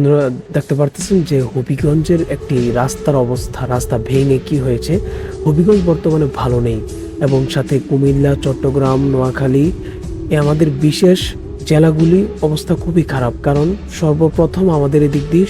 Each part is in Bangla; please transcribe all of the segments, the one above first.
আপনারা দেখতে পারতেছেন যে হবিগঞ্জের একটি রাস্তার অবস্থা, রাস্তা ভেঙে কি হয়েছে? হবিগঞ্জ বর্তমানে ভালো নেই এবং সাথে কুমিল্লা, চট্টগ্রাম, নোয়াখালী এ আমাদের বিশেষ জেলাগুলি অবস্থা খুবই খারাপ। কারণ সর্বপ্রথম আমাদের এদিক দিয়ে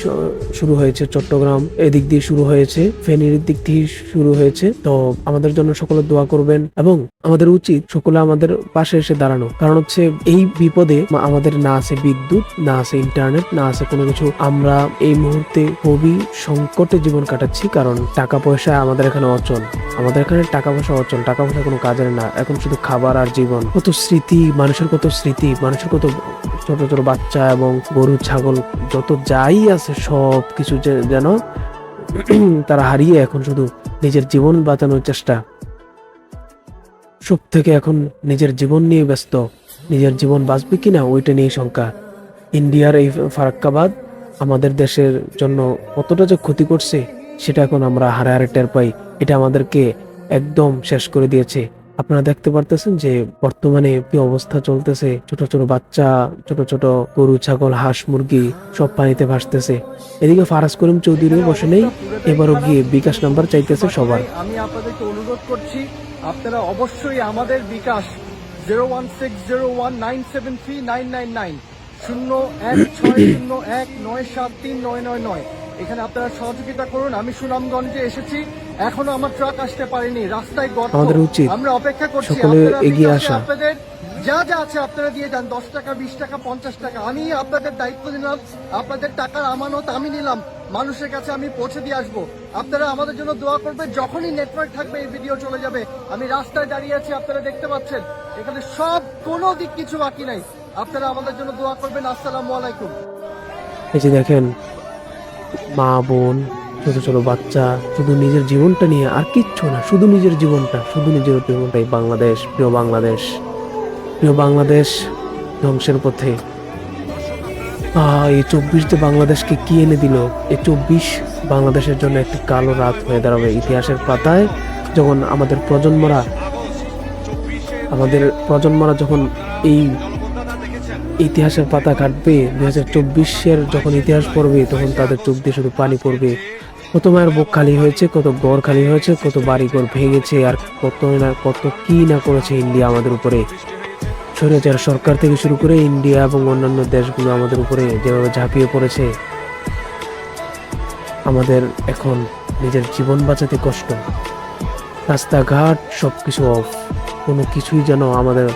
শুরু হয়েছে চট্টগ্রাম, এদিক দিয়ে শুরু হয়েছে ফেনীর দিক দিয়ে শুরু হয়েছে। তো আমাদের জন্য সকলে দোয়া করবেন এবং আমাদের উচিত সকলে আমাদের পাশে এসে দাঁড়ানো। কারণ হচ্ছে এই বিপদে আমাদের না আছে বিদ্যুৎ, না আছে ইন্টারনেট না আছে কোনো কিছু। আমরা এই মুহূর্তে খুবই সংকটে জীবন কাটাচ্ছি কারণ টাকা পয়সা আমাদের এখানে অচল। আমাদের এখানে টাকা পয়সা অচল, টাকা পয়সা কোনো কাজের না। এখন শুধু খাবার আর জীবন। কত স্মৃতি, মানুষের কত স্মৃতি, মানুষের কত ছোট ছোট বাচ্চা এবং গরু, ছাগল, যত যাই আছে সব কিছু যেন তারা হারিয়ে এখন শুধু নিজের জীবন বাঁচানোর চেষ্টা। সব থেকে এখন নিজের জীবন নিয়ে ব্যস্ত। নিজের জীবন বাঁচবে কিনা ওইটা নিয়ে শঙ্কা। ইন্ডিয়ার এই ফারাক্কাবাদ আমাদের দেশের জন্য কতটা যে ক্ষতি করছে, সেটা এখন আমরা হারে হারে টের পাই। এটা আমাদেরকে একদম শেষ করে দিয়েছে। আপনারা দেখতে পারতেছেন যে বর্তমানে কি অবস্থা চলতেছে। ছোট ছোট বাচ্চা, ছোট ছোট গরু, ছাগল, হাঁস, মুরগি সব পানিতে ভাসতেছে। এদিকে ফারাজ করিম চৌধুরীও বসে নেই। এবারও গিয়ে বিকাশ নাম্বার চাইতেছে সবার। আমি আপনাদেরকে অনুরোধ করছি আপনারা অবশ্যই আমাদের bKash zero one six zero one nine seven three nine nine nine শূন্য এক ছয় শূন্য এক নয় সাত তিন নয় নয় নয়। এখানে আপনারা সহযোগিতা করুন। আমি সুনামগঞ্জে এসেছি। এখনও আমার ট্রাক আসতে পারেনি। রাস্তায় গর্ত। আমরা অপেক্ষা করছি। আপনাদের যা যা আছে আপনারা দিয়ে যান দশ টাকা, বিশ টাকা, পঞ্চাশ টাকা। আমি আপনাদের দায়িত্ব নিলাম, আপনাদের টাকার আমানত আমি নিলাম। মানুষের কাছে আমি পৌঁছে দিয়ে আসব। আপনারা আমাদের জন্য দোয়া করবেন, যখনই নেটওয়ার্ক থাকবে, এই ভিডিও চলে যাবে। আমি রাস্তায় দাঁড়িয়ে আছি, আপনারা দেখতে পাচ্ছেন। এখানে সব, কোনো দিক কিছু বাকি নাই। আপনারা আমাদের জন্য দোয়া করবেন, আসসালামু আলাইকুম। এই যে দেখেন, মা, বোন, ছোট ছোট বাচ্চা, শুধু নিজের জীবনটা নিয়ে আর কিচ্ছু না, শুধু নিজের জীবনটা, শুধু নিজের জীবনটাই বাংলাদেশ, প্রিয় বাংলাদেশ। প্রিয় বাংলাদেশ, ধ্বংসের পথে। এই চব্বিশ যে বাংলাদেশকে কি এনে দিল? এই চব্বিশ বাংলাদেশের জন্য একটি কালো রাত হয়ে দাঁড়াবে। ইতিহাসের পাতায় যখন আমাদের প্রজন্মরা আমাদের প্রজন্মরা যখন এই ইতিহাসের পাতা কাটবে, দুই হাজার চব্বিশের যখন ইতিহাস পড়বে, তখন তাদের চোখ দিয়ে শুধু পানি পড়বে। কত মায়ের বুক খালি হয়েছে, কত ঘর খালি হয়েছে, কত বাড়ি ঘর ভেঙেছে, আর কত না, কত কি না করেছে ইন্ডিয়া আমাদের উপরে। স্বৈরাচার সরকার থেকে শুরু করে ইন্ডিয়া এবং অন্যান্য দেশগুলো আমাদের উপরে যেভাবে ঝাঁপিয়ে পড়েছে, আমাদের এখন নিজের জীবন বাঁচাতে কষ্ট। রাস্তাঘাট সব কিছু অফ কোনো কিছুই যেন আমাদের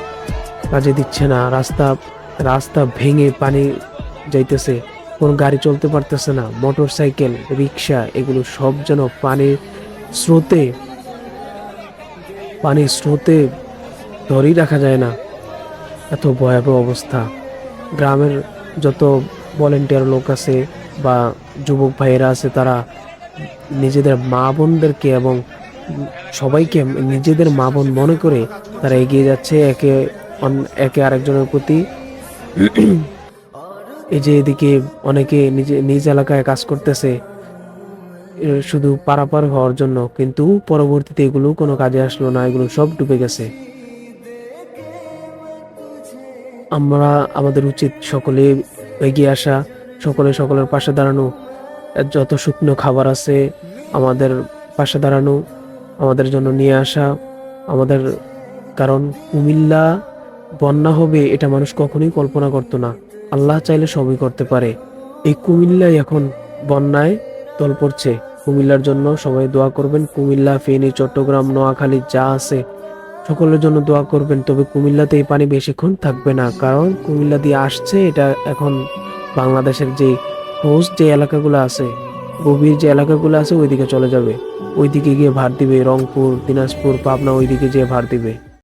কাজে দিচ্ছে না। রাস্তা রাস্তা ভেঙে পানি যাইতেছে, কোনো গাড়ি চলতে পারতেছে না মোটর সাইকেল রিক্সা এগুলো সব যেন পানির স্রোতে পানির স্রোতে ধরেই রাখা যায় না। এত ভয়াবহ অবস্থা। গ্রামের যত ভলেন্টিয়ার লোক আছে বা যুবক ভাইয়েরা আছে, তারা নিজেদের মা বোনদেরকে এবং সবাইকে নিজেদের মা বোন মনে করে তারা এগিয়ে যাচ্ছে একে একে আরেকজনের প্রতি। এই যে এদিকে অনেকে নিজে, নিজ এলাকায় কাজ করতেছে শুধু পারাপার হওয়ার জন্য, কিন্তু পরবর্তীতে এগুলো কোনো কাজে আসলো না, এগুলো সব ডুবে গেছে। আমরা আমাদের উচিত সকলে এগিয়ে আসা, সকলে সকলের পাশে দাঁড়ানো। যত শুকনো খাবার আছে আমাদের পাশে দাঁড়ানো, আমাদের জন্য নিয়ে আসা। আমাদের, কারণ কুমিল্লা বন্যা হবে এটা মানুষ কখনোই কল্পনা করতো না। আল্লাহ চাইলে সবই করতে পারে। এই কুমিল্লায় এখন বন্যায় তল পড়ছে। কুমিল্লার জন্য সবাই দোয়া করবেন। কুমিল্লা, ফেনী, চট্টগ্রাম, নোয়াখালী যা আছে সকলের জন্য দোয়া করবেন, তবে কুমিল্লাতে এই পানি বেশিক্ষণ থাকবে না। কারণ কুমিল্লা দিয়ে আসছে, এটা এখন বাংলাদেশের যে হোস্ট যে এলাকাগুলো আছে, গভীর যে এলাকাগুলো আছে, ওইদিকে চলে যাবে। ওইদিকে গিয়ে ভার দিবে রংপুর, দিনাজপুর, পাবনা, ওইদিকে যেয়ে ভার দিবে।